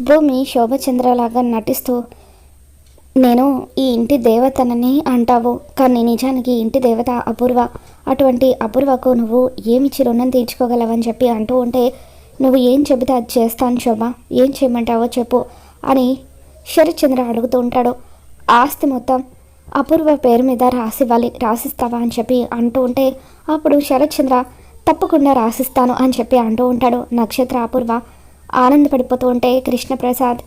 భూమి శోభచంద్రలాగా నటిస్తూ నేను ఈ ఇంటి దేవతనని అంటావు కానీ నిజానికి ఇంటి దేవత అపూర్వ. అటువంటి అపూర్వకు నువ్వు ఏమిచ్చి రుణం తీర్చుకోగలవని చెప్పి అంటూ ఉంటే నువ్వు ఏం చెబితే అది చేస్తాను శోభ ఏం చేయమంటావో చెప్పు అని శరత్చంద్ర అడుగుతూ ఉంటాడు. ఆస్తి మొత్తం అపూర్వ పేరు మీద రాసివ్వాలి రాసిస్తావా అని చెప్పి అంటూ ఉంటే అప్పుడు శరత్చంద్ర తప్పకుండా రాసిస్తాను అని చెప్పి అంటూ ఉంటాడు నక్షత్ర అపూర్వ. ఆనందపడిపోతూ ఉంటే కృష్ణప్రసాద్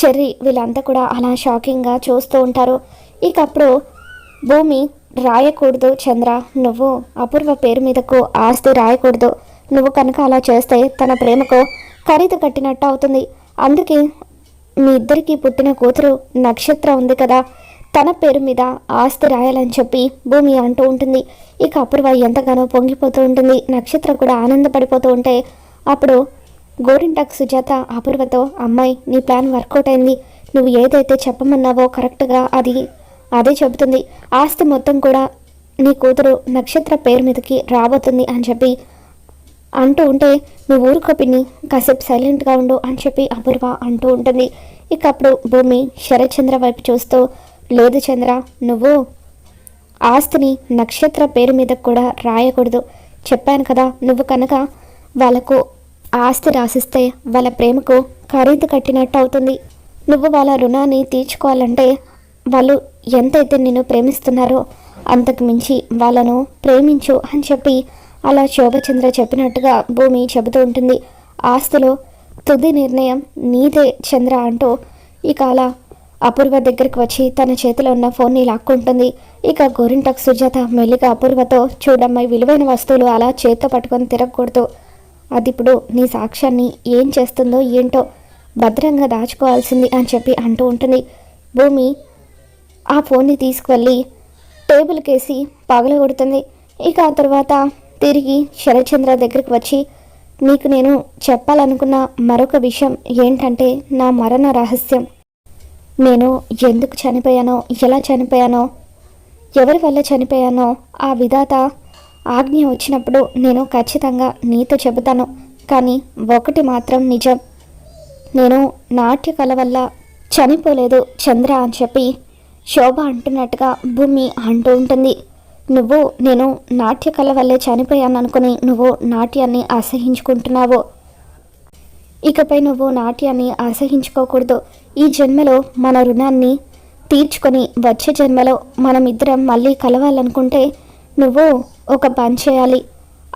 చెర్రీ వీళ్ళంతా కూడా అలా షాకింగ్గా చూస్తూ ఉంటారు. ఇక అప్పుడు భూమి రాయకూడదు చంద్ర నువ్వు అపూర్వ పేరు మీదకు ఆస్తి రాయకూడదు. నువ్వు కనుక అలా చేస్తే తన ప్రేమకు ఖరీదు కట్టినట్టు అవుతుంది. అందుకే మీ ఇద్దరికి పుట్టిన కూతురు నక్షత్ర ఉంది కదా తన పేరు మీద ఆస్తి రాయాలని చెప్పి భూమి అంటూ ఉంటుంది. ఇక అపూర్వ ఎంతగానో పొంగిపోతూ ఉంటుంది. నక్షత్ర కూడా ఆనందపడిపోతూ ఉంటే అప్పుడు గోరింటాకు సుజాత అపూర్వతో అమ్మాయి నీ ప్లాన్ వర్కౌట్ అయింది. నువ్వు ఏదైతే చెప్పమన్నావో కరెక్ట్గా అది అదే చెబుతుంది. ఆస్తి మొత్తం కూడా నీ కూతురు నక్షత్ర పేరు మీదకి రాబోతుంది అని చెప్పి అంటూ ఉంటే నువ్వు ఊరుకో పిన్ని కాసేపు సైలెంట్గా ఉండు అని చెప్పి అపూర్వ అంటూ ఉంటుంది. ఇక అప్పుడు భూమి శరత్చంద్ర వైపు చూస్తూ లేదు చంద్ర నువ్వు ఆస్తిని నక్షత్ర పేరు మీద కూడా రాయకూడదు. చెప్పాను కదా నువ్వు కనుక వాళ్ళకు ఆస్తి రాసిస్తే వాళ్ళ ప్రేమకు ఖరీదు కట్టినట్టు అవుతుంది. నువ్వు వాళ్ళ రుణాన్ని తీర్చుకోవాలంటే వాళ్ళు ఎంతైతే నిన్ను ప్రేమిస్తున్నారో అంతకు మించి వాళ్ళను ప్రేమించు అని చెప్పి అలా శోభచంద్ర చెప్పినట్టుగా భూమి చెబుతూ ఉంటుంది. ఆస్తిలో తుది నిర్ణయం నీదే చంద్ర అంటూ ఇక అలా అపూర్వ దగ్గరికి వచ్చి తన చేతిలో ఉన్న ఫోన్ని లాక్కుంటుంది. ఇక గోరింటక్ సుజాత మెల్లిగా అపూర్వతో చూడమ్మాయి విలువైన వస్తువులు అలా చేత్తో పట్టుకొని తిరగకూడదు. అది ఇప్పుడు నీ సాక్ష్యాన్ని ఏం చేస్తుందో ఏంటో భద్రంగా దాచుకోవాల్సింది అని చెప్పి అంటూ ఉంటుంది. భూమి ఆ ఫోన్ని తీసుకువెళ్ళి టేబుల్కేసి పగలగొడుతుంది ఇక ఆ తర్వాత తిరిగి శరత్చంద్ర దగ్గరికి వచ్చి నీకు నేను చెప్పాలనుకున్న మరొక విషయం ఏంటంటే నా మరణ రహస్యం. నేను ఎందుకు చనిపోయానో ఎలా చనిపోయానో ఎవరి వల్ల చనిపోయానో ఆ విధాత ఆజ్ఞ వచ్చినప్పుడు నేను ఖచ్చితంగా నీతో చెబుతాను కానీ ఒకటి మాత్రం నిజం. నేను నాట్య కళ వల్ల చనిపోలేదు చంద్ర అని చెప్పి శోభ అంటున్నట్టుగా భూమి అంటూ ఉంటుంది. నువ్వు నేను నాట్య కళ వల్లే చనిపోయాను అనుకుని నువ్వు నాట్యాన్ని అసహించుకుంటున్నావు. ఇకపై నువ్వు నాట్యాన్ని అసహించుకోకూడదు. ఈ జన్మలో మన రుణాన్ని తీర్చుకొని వచ్చే జన్మలో మనమిద్దరం మళ్ళీ కలవాలనుకుంటే నువ్వు ఒక పని చేయాలి.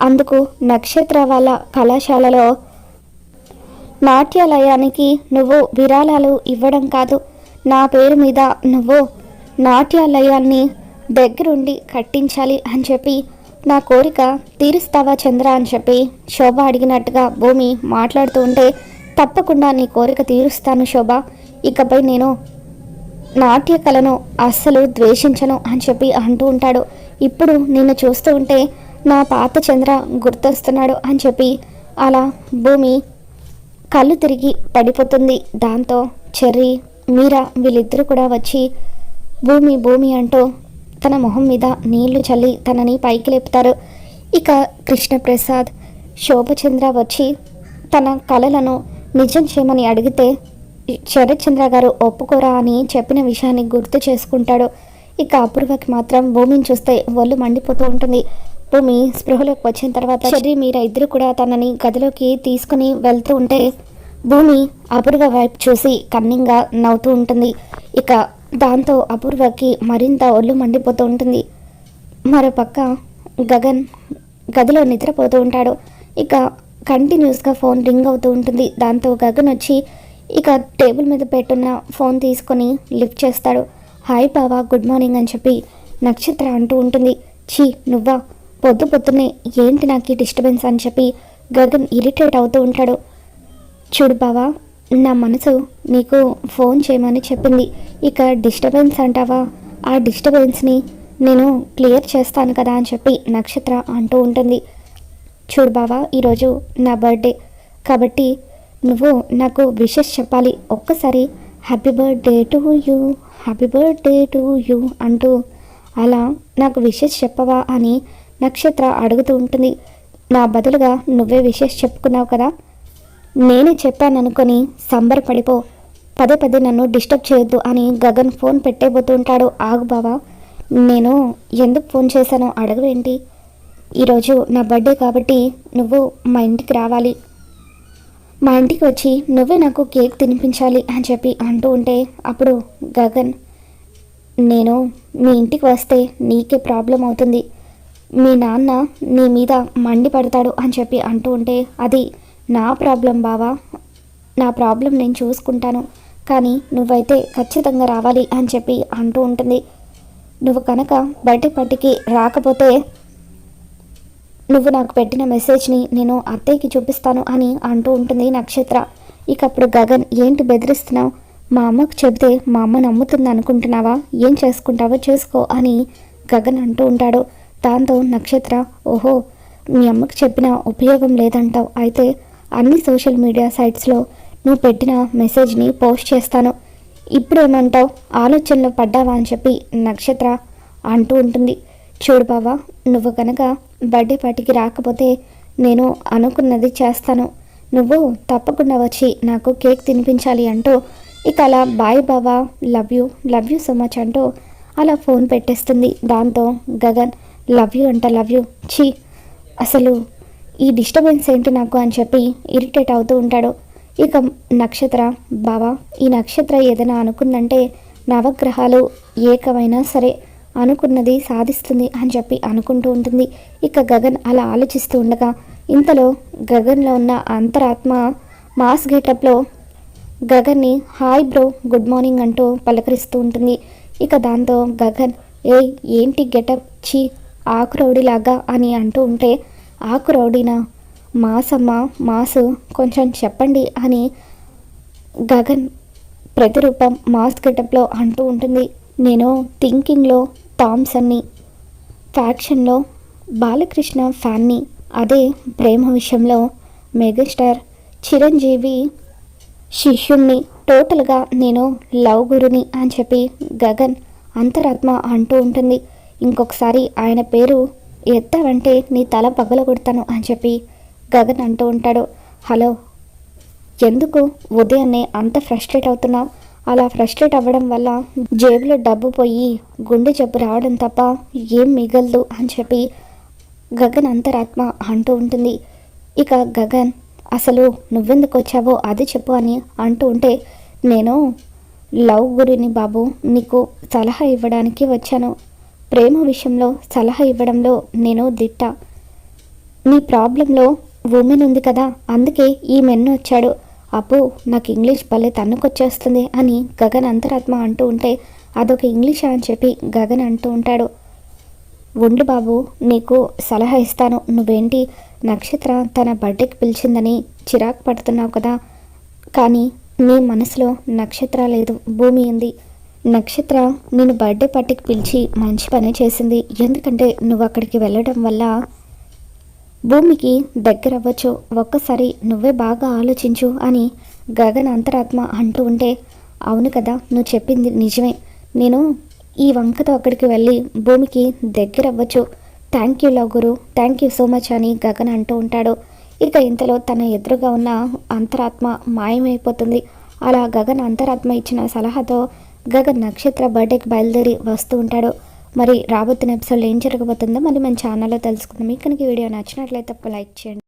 అందుకు నక్షత్ర వాళ్ళ కళాశాలలో నాట్యాలయానికి నువ్వు విరాళాలు ఇవ్వడం కాదు. నా పేరు మీద నువ్వు నాట్యాలయాన్ని దగ్గరుండి కట్టించాలి అని చెప్పి నా కోరిక తీరుస్తావా చంద్ర అని చెప్పి శోభ అడిగినట్టుగా భూమి మాట్లాడుతూ ఉంటే తప్పకుండా నీ కోరిక తీరుస్తాను శోభ. ఇకపై నేను నాట్య కళను అస్సలు ద్వేషించను అని చెప్పి అంటూ ఉంటాడు. ఇప్పుడు నిన్ను చూస్తూ ఉంటే నా పాత చంద్ర గుర్తొస్తున్నాడు అని చెప్పి అలా భూమి కళ్ళు తిరిగి పడిపోతుంది. దాంతో చెర్రీ మీరా వీళ్ళిద్దరూ కూడా వచ్చి భూమి భూమి అంటూ తన మొహం మీద నీళ్ళు చల్లి తనని పైకి లేపుతారు. ఇక కృష్ణప్రసాద్ శోభచంద్ర వచ్చి తన కళలను నిజం చేయమని అడిగితే శరత్చంద్ర గారు ఒప్పుకోరా అని చెప్పిన విషయాన్ని గుర్తు చేసుకుంటాడు. ఇక అపూర్వకి మాత్రం భూమిని చూస్తే ఒళ్ళు మండిపోతూ ఉంటుంది. భూమి స్పృహలోకి వచ్చిన తర్వాత చెర్రీ మీరా ఇద్దరు కూడా తనని గదిలోకి తీసుకుని వెళ్తూ ఉంటే భూమి అపూర్వ వైపు చూసి కన్నింగా నవ్వుతూ ఉంటుంది. ఇక దాంతో అపూర్వకి మరింత ఒళ్ళు మండిపోతూ ఉంటుంది. మరోపక్క గగన్ గదిలో నిద్రపోతూ ఉంటాడు. ఇక కంటిన్యూస్గా ఫోన్ రింగ్ అవుతూ ఉంటుంది. దాంతో గగన్ వచ్చి ఇక టేబుల్ మీద పెట్టున్న ఫోన్ తీసుకొని లిఫ్ట్ చేస్తాడు. హాయ్ బావా గుడ్ మార్నింగ్ అని చెప్పి నక్షత్ర అంటూ ఉంటుంది. ఛీ నువ్వా? పొద్దు పొద్దున్నే ఏంటి నాకు ఈ డిస్టర్బెన్స్ అని చెప్పి గగన్ ఇరిటేట్ అవుతూ ఉంటాడు. చూడు బావా నా మనసు నీకు ఫోన్ చేయమని చెప్పింది. ఇక డిస్టర్బెన్స్ అంటావా? ఆ డిస్టర్బెన్స్ని నేను క్లియర్ చేస్తాను కదా అని చెప్పి నక్షత్ర అంటూ ఉంటుంది. చూడు బావా ఈరోజు నా బర్త్డే కాబట్టి నువ్వు నాకు విషెస్ చెప్పాలి. ఒక్కసారి happy birthday to you happy birthday to you అంటూ అలా నాకు విషెస్ చెప్పవా అని నక్షత్ర అడుగుతూ ఉంటుంది. నా బదులుగా నువ్వే విషెస్ చెప్పుకున్నావు కదా? నేనే చెప్పాననుకొని సంబరపడిపో పదే పదే నన్ను డిస్టర్బ్ చేయొద్దు అని గగన్ ఫోన్ పెట్టేబోతుంటాడు ఆగు బావా నేను ఎందుకు ఫోన్ చేశానో అడగవేంటి? ఈరోజు నా బర్త్డే కాబట్టి నువ్వు మా ఇంటికి రావాలి. మా ఇంటికి వచ్చి నువ్వే నాకు కేక్ తినిపించాలి అని చెప్పి అంటూ ఉంటే అప్పుడు గగన్ నేను మీ ఇంటికి వస్తే నీకే ప్రాబ్లం అవుతుంది. మీ నాన్న నీ మీద మండిపడతాడు అని చెప్పి అంటూ ఉంటే అది నా ప్రాబ్లం బావా. నా ప్రాబ్లం నేను చూసుకుంటాను. కానీ నువ్వైతే ఖచ్చితంగా రావాలి అని చెప్పి అంటూ ఉంటుంది. నువ్వు కనుక బయట పట్టికి రాకపోతే నువ్వు నాకు పెట్టిన మెసేజ్ని నేను అత్తయ్యకి చూపిస్తాను అని అంటూ ఉంటుంది నక్షత్ర. ఇక అప్పుడు గగన్ ఏంటి బెదిరిస్తున్నావు? మా అమ్మకు చెబితే మా అమ్మ నమ్ముతుంది అనుకుంటున్నావా? ఏం చేసుకుంటావో చేసుకో అని గగన్ అంటూ ఉంటాడు. దాంతో నక్షత్ర ఓహో మీ అమ్మకు చెప్పిన ఉపయోగం లేదంటావు. అయితే అన్ని సోషల్ మీడియా సైట్స్లో నువ్వు పెట్టిన మెసేజ్ని పోస్ట్ చేస్తాను. ఇప్పుడు ఏమంటావు ఆలోచనలో పడ్డావా? అని చెప్పి నక్షత్ర అంటూ ఉంటుంది. చూడు బావా నువ్వు కనుక బర్త్డే పార్టీకి రాకపోతే నేను అనుకున్నది చేస్తాను. నువ్వు తప్పకుండా వచ్చి నాకు కేక్ తినిపించాలి అంటూ ఇక అలా బాయ్ బావా love you love you so much అంటూ అలా ఫోన్ పెట్టేస్తుంది. దాంతో గగన్ లవ్ యూ అంట లవ్ యూ. ఛీ అసలు ఈ డిస్టర్బెన్స్ ఏంటి నాకు అని చెప్పి ఇరిటేట్ అవుతూ ఉంటాడు. ఇక నక్షత్ర బావా ఈ నక్షత్ర ఏదైనా అనుకుందంటే నవగ్రహాలు ఏకమైనా సరే అనుకున్నది సాధిస్తుంది అని చెప్పి అనుకుంటూ ఉంటుంది. ఇక గగన్ అలా ఆలోచిస్తూ ఉండగా ఇంతలో గగన్లో ఉన్న అంతరాత్మ మాస్ గెటప్లో గగన్ని హాయ్ బ్రో గుడ్ మార్నింగ్ అంటూ పలకరిస్తూ ఉంటుంది. ఇక దాంతో గగన్ ఏ ఏంటి గెటప్? చి ఆకురౌడిలాగా అని అంటూ ఉంటే ఆకురౌడినా మాసమ్మ మాసు కొంచెం చెప్పండి అని గగన్ ప్రతిరూపం మాస్ గెటప్లో అంటూ ఉంటుంది. నేను థింకింగ్లో థామ్సన్ని ఫ్యాక్షన్లో బాలకృష్ణ ఫ్యాన్ని అదే ప్రేమ విషయంలో మెగాస్టార్ చిరంజీవి శిష్యుణ్ణి టోటల్గా నేను లవ్ గురుని అని చెప్పి గగన్ అంతరాత్మ అంటూ ఉంటుంది. ఇంకొకసారి ఆయన పేరు ఎత్తావంటే నీ తల పగలగొడతాను అని చెప్పి గగన్ అంటూ ఉంటాడు. హలో ఎందుకు ఉదయాన్నే అంత ఫ్రస్ట్రేట్ అవుతున్నావు? అలా ఫ్రస్ట్రేట్ అవ్వడం వల్ల జేబులో డబ్బు పోయి గుండె జబ్బు రావడం తప్ప ఏం మిగలదు అని చెప్పి గగన్ అంతరాత్మ అంటూ ఉంటుంది. ఇక గగన్ అసలు నువ్వెందుకు వచ్చావో అది చెప్పు అని అంటూ ఉంటే నేను లవ్ గురిని బాబు నీకు సలహా ఇవ్వడానికి వచ్చాను. ప్రేమ విషయంలో సలహా ఇవ్వడంలో నేను దిట్ట. నీ ప్రాబ్లంలో ఉమెన్ ఉంది కదా అందుకే ఈ మెన్ను వచ్చాడు. అప్పు నాకు ఇంగ్లీష్ భలే తన్నుకొచ్చేస్తుంది అని గగన్ అంతరాత్మ అంటూ ఉంటే అదొక ఇంగ్లీష్ అని చెప్పి గగన్ అంటూ ఉంటాడు. ఉండు బాబు నీకు సలహా ఇస్తాను. నువ్వేంటి నక్షత్ర తన బర్త్డేకి పిలిచిందని చిరాకు పడుతున్నావు కదా. కానీ నీ మనసులో నక్షత్ర లేదు భూమి ఉంది. నక్షత్ర నేను బర్త్డే పార్టీకి పిలిచి మంచి పని చేసింది. ఎందుకంటే నువ్వు అక్కడికి వెళ్ళడం వల్ల భూమికి దగ్గర అవ్వచ్చు ఒక్కసారి నువ్వే బాగా ఆలోచించు అని గగన్ అంతరాత్మ అంటూ ఉంటే అవును కదా నువ్వు చెప్పింది నిజమే. నేను ఈ వంకతో అక్కడికి వెళ్ళి భూమికి దగ్గర అవ్వచ్చు థ్యాంక్ యూ లగురు థ్యాంక్ యూ సో మచ్ అని గగన్ అంటూ ఉంటాడు. ఇక ఇంతలో తన ఎదురుగా ఉన్న అంతరాత్మ మాయమైపోతుంది. అలా గగన్ అంతరాత్మ ఇచ్చిన సలహాతో గగన్ నక్షత్ర బర్త్డేకి బయలుదేరి వస్తూ ఉంటాడు. మరి రాబోతున్న ఎపిసోడ్లో ఏం జరగబోతుందో మరి మన ఛానల్లో తెలుసుకుందాం. మీకు కనుక వీడియో నచ్చినట్లయితే లైక్ చేయండి.